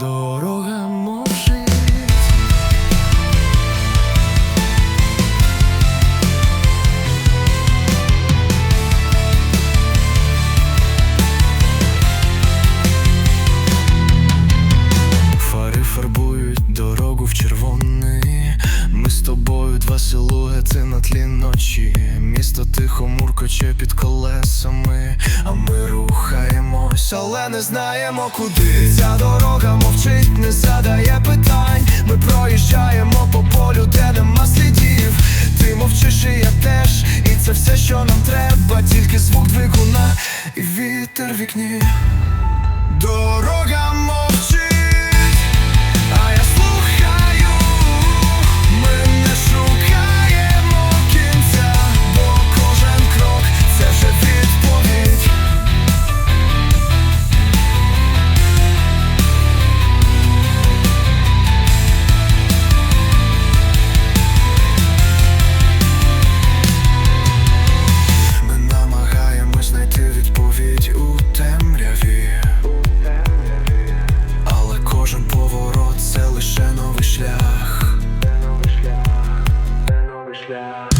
Дорога мовчить. Фари фарбують дорогу в червоний. Ми з тобою два силуети на тлі ночі. Місто тихо муркоче під колесами, рухаємось, але не знаємо куди. Ця дорога мовчить, не задає питань. Ми проїжджаємо по полю, де нема слідів. Ти мовчиш, і я теж, і це все, що нам треба, тільки звук двигуна і вітер вікні. Дорога новий шлях, де новий шлях, де новий шлях.